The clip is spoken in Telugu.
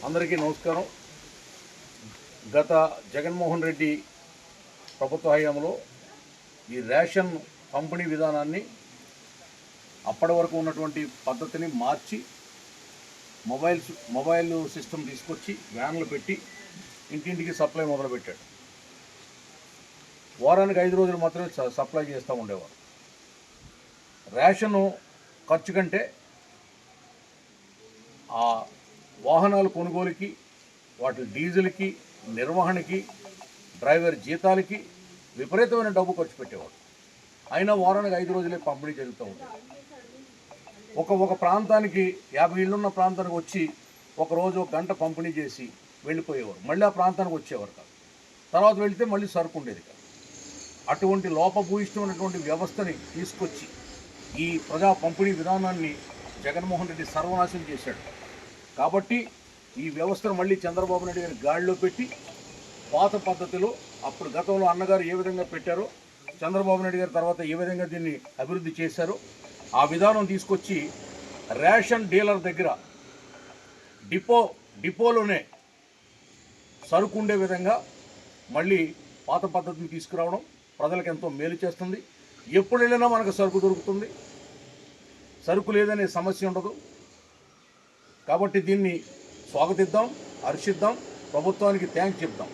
అందరికీ నమస్కారం. గత జగన్మోహన్ రెడ్డి ప్రభుత్వ హయాంలో ఈ రేషన్ పంపిణీ విధానాన్ని అప్పటి వరకు ఉన్నటువంటి పద్ధతిని మార్చి మొబైల్ మొబైల్ సిస్టమ్ తీసుకొచ్చి వ్యాన్లు పెట్టి ఇంటింటికి సప్లై మొదలుపెట్టాడు. వారానికి ఐదు రోజులు మాత్రమే సప్లై చేస్తూ ఉండేవారు. రేషను ఖర్చు కంటే ఆ వాహనాల కొనుగోలుకి వాటి డీజిల్కి నిర్వహణకి డ్రైవర్ జీతాలకి విపరీతమైన డబ్బు ఖర్చు పెట్టేవాడు. అయినా వారానికి ఐదు రోజులే పంపిణీ జరుగుతూ ఉంటుంది ఒక ఒక ప్రాంతానికి యాభై ఇళ్ళున్న ప్రాంతానికి వచ్చి ఒకరోజు ఒక గంట పంపిణీ చేసి వెళ్ళిపోయేవారు మళ్ళీ ఆ ప్రాంతానికి వచ్చేవారు కాదు. తర్వాత వెళితే మళ్ళీ సరుకు ఉండేది కాదు. అటువంటి లోపభూయిష్టమైనటువంటి వ్యవస్థని తీసుకొచ్చి ఈ ప్రజా పంపిణీ విధానాన్ని జగన్మోహన్ రెడ్డి సర్వనాశనం చేశాడు. కాబట్టి ఈ వ్యవస్థను మళ్ళీ చంద్రబాబు నాయుడు గారి గాడిలో పెట్టి పాత పద్ధతిలో అప్పుడు గతంలో అన్నగారు ఏ విధంగా పెట్టారో చంద్రబాబు నాయుడు గారి తర్వాత ఏ విధంగా దీన్ని అభివృద్ధి చేశారో ఆ విధానం తీసుకొచ్చి రేషన్ డీలర్ దగ్గర డిపో డిపోలోనే సరుకు ఉండే విధంగా మళ్ళీ పాత పద్ధతిని తీసుకురావడం ప్రజలకు ఎంతో మేలు చేస్తుంది. ఎప్పుడు వెళ్ళినా మనకు సరుకు దొరుకుతుంది. సరుకు లేదనే సమస్య ఉండదు. కాబట్టి దీన్ని స్వాగతిద్దాం హర్షిద్దాం ప్రభుత్వానికి థ్యాంక్స్ చెప్దాం.